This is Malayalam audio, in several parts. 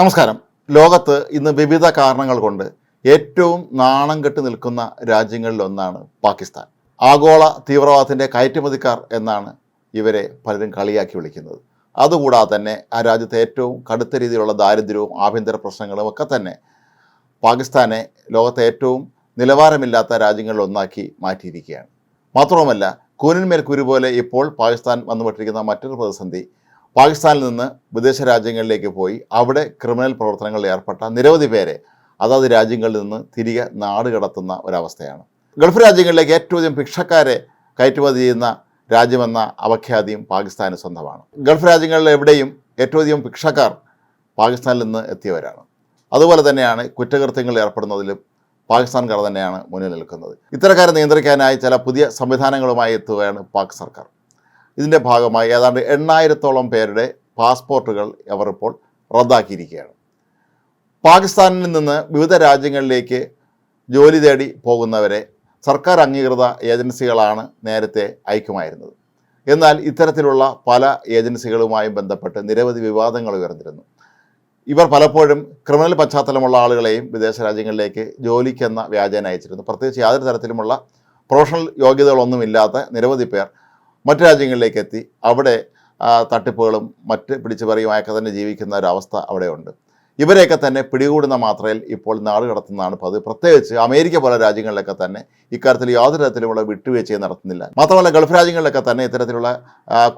നമസ്കാരം. ലോകത്ത് ഇന്ന് വിവിധ കാരണങ്ങൾ കൊണ്ട് ഏറ്റവും നാണം കെട്ട് നിൽക്കുന്ന രാജ്യങ്ങളിലൊന്നാണ് പാകിസ്ഥാൻ. ആഗോള തീവ്രവാദത്തിന്റെ കയറ്റുമതിക്കാർ എന്നാണ് ഇവരെ പലരും കളിയാക്കി വിളിക്കുന്നത്. അതുകൂടാതെ തന്നെ ആ രാജ്യത്തെ ഏറ്റവും കടുത്ത രീതിയിലുള്ള ദാരിദ്ര്യവും ആഭ്യന്തര പ്രശ്നങ്ങളും ഒക്കെ തന്നെ പാകിസ്ഥാനെ ലോകത്തെ ഏറ്റവും നിലവാരമില്ലാത്ത രാജ്യങ്ങളിലൊന്നാക്കി മാറ്റിയിരിക്കുകയാണ്. മാത്രവുമല്ല കൂനിന്മേൽ കുരു പോലെ ഇപ്പോൾ പാകിസ്ഥാൻ വന്നുപെട്ടിരിക്കുന്ന മറ്റൊരു പ്രതിസന്ധി പാകിസ്ഥാനിൽ നിന്ന് വിദേശ രാജ്യങ്ങളിലേക്ക് പോയി അവിടെ ക്രിമിനൽ പ്രവർത്തനങ്ങളിൽ ഏർപ്പെട്ട നിരവധി പേരെ അതാത് രാജ്യങ്ങളിൽ നിന്ന് തിരികെ നാട് കടത്തുന്ന ഒരവസ്ഥയാണ്. ഗൾഫ് രാജ്യങ്ങളിലേക്ക് ഏറ്റവും അധികം ഭിക്ഷക്കാരെ കയറ്റുമതി ചെയ്യുന്ന രാജ്യമെന്ന അവഖ്യാതിയും പാകിസ്ഥാന് സ്വന്തമാണ്. ഗൾഫ് രാജ്യങ്ങളിൽ എവിടെയും ഏറ്റവും അധികം ഭിക്ഷക്കാർ പാകിസ്ഥാനിൽ നിന്ന് എത്തിയവരാണ്. അതുപോലെ തന്നെയാണ് കുറ്റകൃത്യങ്ങൾ ഏർപ്പെടുന്നതിലും പാകിസ്ഥാൻകാർ തന്നെയാണ് മുന്നിൽ നിൽക്കുന്നത്. ഇത്തരക്കാരെ നിയന്ത്രിക്കാനായി ചില പുതിയ സംവിധാനങ്ങളുമായി എത്തുകയാണ് പാക് സർക്കാർ. ഇതിന്റെ ഭാഗമായി ഏതാണ്ട് എണ്ണായിരത്തോളം പേരുടെ പാസ്പോർട്ടുകൾ അവർ ഇപ്പോൾ റദ്ദാക്കിയിരിക്കുകയാണ്. പാകിസ്ഥാനിൽ നിന്ന് വിവിധ രാജ്യങ്ങളിലേക്ക് ജോലി തേടി പോകുന്നവരെ സർക്കാർ അംഗീകൃത ഏജൻസികളാണ് നേരത്തെ അയക്കുമായിരുന്നത്. എന്നാൽ ഇത്തരത്തിലുള്ള പല ഏജൻസികളുമായും ബന്ധപ്പെട്ട് നിരവധി വിവാദങ്ങൾ ഉയർന്നിരുന്നു. ഇവർ പലപ്പോഴും ക്രിമിനൽ പശ്ചാത്തലമുള്ള ആളുകളെയും വിദേശ രാജ്യങ്ങളിലേക്ക് ജോലിക്കെന്ന വ്യാജേന അയച്ചിരുന്നു. പ്രത്യേകിച്ച് യാതൊരു തരത്തിലുമുള്ള പ്രൊഫഷണൽ യോഗ്യതകളൊന്നുമില്ലാത്ത നിരവധി പേർ മറ്റു രാജ്യങ്ങളിലേക്ക് എത്തി അവിടെ തട്ടിപ്പുകളും മറ്റ് പിടിച്ചുപറിയുമായൊക്കെ തന്നെ ജീവിക്കുന്ന ഒരവസ്ഥ അവിടെയുണ്ട്. ഇവരെയൊക്കെ തന്നെ പിടികൂടുന്ന മാത്രയിൽ ഇപ്പോൾ നാട് കടത്തുന്നതാണ് പതിവ്. പ്രത്യേകിച്ച് അമേരിക്ക പോലെ രാജ്യങ്ങളിലൊക്കെ തന്നെ ഇക്കാര്യത്തിൽ യാതൊരു തരത്തിലുമുള്ള വിട്ടുവീഴ്ചയും നടത്തുന്നില്ല. മാത്രമല്ല ഗൾഫ് രാജ്യങ്ങളിലൊക്കെ തന്നെ ഇത്തരത്തിലുള്ള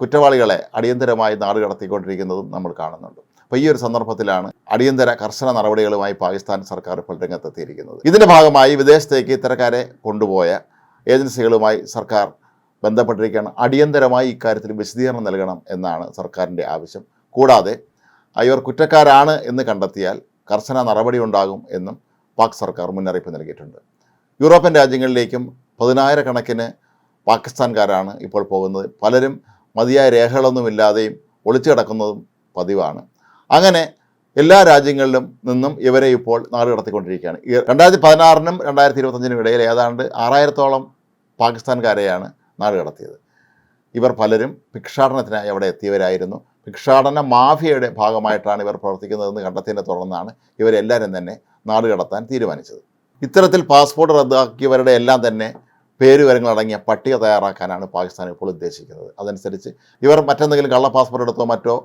കുറ്റവാളികളെ അടിയന്തരമായി നാട് കടത്തിക്കൊണ്ടിരിക്കുന്നതും നമ്മൾ കാണുന്നുണ്ട്. അപ്പോൾ ഈ ഒരു സന്ദർഭത്തിലാണ് അടിയന്തര കർശന നടപടികളുമായി പാകിസ്ഥാൻ സർക്കാർ ഇപ്പോൾ രംഗത്തെത്തിയിരിക്കുന്നത്. ഇതിന്റെ ഭാഗമായി വിദേശത്തേക്ക് ഇത്തരക്കാരെ കൊണ്ടുപോയ ഏജൻസികളുമായി സർക്കാർ ബന്ധപ്പെട്ടിരിക്കുകയാണ്. അടിയന്തരമായി ഇക്കാര്യത്തിൽ വിശദീകരണം നൽകണം എന്നാണ് സർക്കാരിന്റെ ആവശ്യം. കൂടാതെ ഇവർ കുറ്റക്കാരാണ് എന്ന് കണ്ടെത്തിയാൽ കർശന നടപടി ഉണ്ടാകും എന്നും പാക് സർക്കാർ മുന്നറിയിപ്പ് നൽകിയിട്ടുണ്ട്. യൂറോപ്യൻ രാജ്യങ്ങളിലേക്കും പതിനായിരക്കണക്കിന് പാകിസ്ഥാൻകാരാണ് ഇപ്പോൾ പോകുന്നത്. പലരും മതിയായ രേഖകളൊന്നുമില്ലാതെയും ഒളിച്ചു കിടക്കുന്നതും പതിവാണ്. അങ്ങനെ എല്ലാ രാജ്യങ്ങളിലും നിന്നും ഇവരെ ഇപ്പോൾ നാട് കടത്തിക്കൊണ്ടിരിക്കുകയാണ്. രണ്ടായിരത്തി പതിനാറിനും രണ്ടായിരത്തി ഇരുപത്തഞ്ചിനും ഇടയിൽ ഏതാണ്ട് ആറായിരത്തോളം പാകിസ്ഥാൻകാരെയാണ് നാട് കടത്തിയത് ഇവർ പലരും ഭിക്ഷാടനത്തിനായി അവിടെ എത്തിയവരായിരുന്നു. ഭിക്ഷാടന മാഫിയയുടെ ഭാഗമായിട്ടാണ് ഇവർ പ്രവർത്തിക്കുന്നതെന്ന് കണ്ടെത്തിയതിനെ തുടർന്നാണ് ഇവരെല്ലാവരും തന്നെ നാട് കടത്താൻ തീരുമാനിച്ചത്. ഇത്തരത്തിൽ പാസ്പോർട്ട് റദ്ദാക്കിയവരുടെ എല്ലാം തന്നെ പേരുവിവരങ്ങളടങ്ങിയ പട്ടിക തയ്യാറാക്കാനാണ് പാകിസ്ഥാൻ ഇപ്പോൾ ഉദ്ദേശിക്കുന്നത്. അതനുസരിച്ച് ഇവർ മറ്റെന്തെങ്കിലും കള്ള പാസ്പോർട്ട് എടുത്തോ മറ്റോ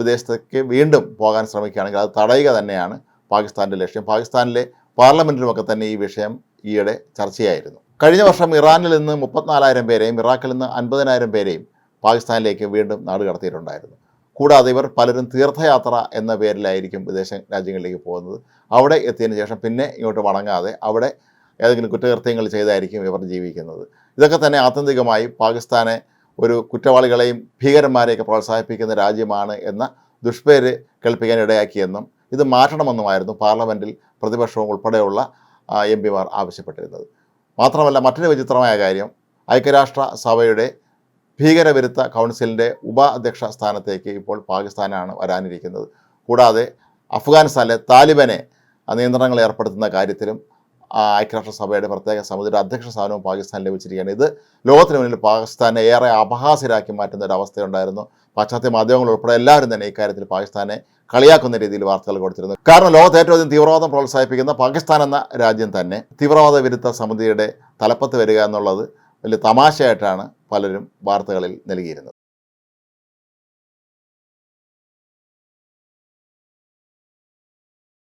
വിദേശത്തേക്ക് വീണ്ടും പോകാൻ ശ്രമിക്കുകയാണെങ്കിൽ അത് തടയുക തന്നെയാണ് പാകിസ്ഥാന്റെ ലക്ഷ്യം. പാകിസ്ഥാനിലെ പാർലമെന്റിലുമൊക്കെ തന്നെ ഈ വിഷയം ഈയിടെ ചർച്ചയായിരുന്നു. കഴിഞ്ഞ വർഷം ഇറാനിൽ നിന്ന് മുപ്പത്തിനാലായിരം പേരെയും ഇറാഖിൽ നിന്ന് അൻപതിനായിരം പേരെയും പാകിസ്ഥാനിലേക്ക് വീണ്ടും നാട് കടത്തിയിട്ടുണ്ടായിരുന്നു. കൂടാതെ ഇവർ പലരും തീർത്ഥയാത്ര എന്ന പേരിലായിരിക്കും വിദേശ രാജ്യങ്ങളിലേക്ക് പോകുന്നത്. അവിടെ എത്തിയതിന് ശേഷം പിന്നെ ഇങ്ങോട്ട് മടങ്ങാതെ അവിടെ ഏതെങ്കിലും കുറ്റകൃത്യങ്ങൾ ചെയ്തായിരിക്കും ഇവർ ജീവിക്കുന്നത്. ഇതൊക്കെ തന്നെ ആത്യന്തികമായി പാകിസ്ഥാനെ ഒരു കുറ്റവാളികളെയും ഭീകരന്മാരെയൊക്കെ പ്രോത്സാഹിപ്പിക്കുന്ന രാജ്യമാണ് എന്ന ദുഷ്പേര് കേൾപ്പിക്കാൻ ഇടയാക്കിയെന്നും ഇത് മാറ്റണമെന്നുമായിരുന്നു പാർലമെന്റിൽ പ്രതിപക്ഷവും ഉൾപ്പെടെയുള്ള എം പിമാർ ആവശ്യപ്പെട്ടിരുന്നത്. മാത്രമല്ല മറ്റൊരു വിചിത്രമായ കാര്യം ഐക്യരാഷ്ട്ര സഭയുടെ ഭീകരവിരുദ്ധ കൗൺസിലിന്റെ ഉപാധ്യക്ഷ സ്ഥാനത്തേക്ക് ഇപ്പോൾ പാകിസ്ഥാനാണ് വരാനിരിക്കുന്നത്. കൂടാതെ അഫ്ഗാനിസ്ഥാനിലെ താലിബനെ നിയന്ത്രണങ്ങൾ ഏർപ്പെടുത്തുന്ന കാര്യത്തിലും ഐക്യരാഷ്ട്രസഭയുടെ പ്രത്യേക സമിതിയുടെ അധ്യക്ഷ സ്ഥാനവും പാകിസ്ഥാൻ ലഭിച്ചിരിക്കുകയാണ്. ഇത് ലോകത്തിന് മുന്നിൽ പാകിസ്ഥാനെ ഏറെ അപഹാസ്യരാക്കി മാറ്റുന്ന ഒരു അവസ്ഥയുണ്ടായിരുന്നു. പാശ്ചാത്യ മാധ്യമങ്ങൾ ഉൾപ്പെടെ എല്ലാവരും തന്നെ ഇക്കാര്യത്തിൽ പാകിസ്ഥാനെ കളിയാക്കുന്ന രീതിയിൽ വാർത്തകൾ കൊടുത്തിരുന്നു. കാരണം ലോകത്തെ ഏറ്റവും അധികം തീവ്രവാദം പ്രോത്സാഹിപ്പിക്കുന്ന പാകിസ്ഥാൻ എന്ന രാജ്യം തന്നെ തീവ്രവാദ വിരുദ്ധ സമിതിയുടെ തലപ്പത്ത് വരിക എന്നുള്ളത് വലിയ തമാശയായിട്ടാണ് പലരും വാർത്തകളിൽ നൽകിയിരുന്നത്.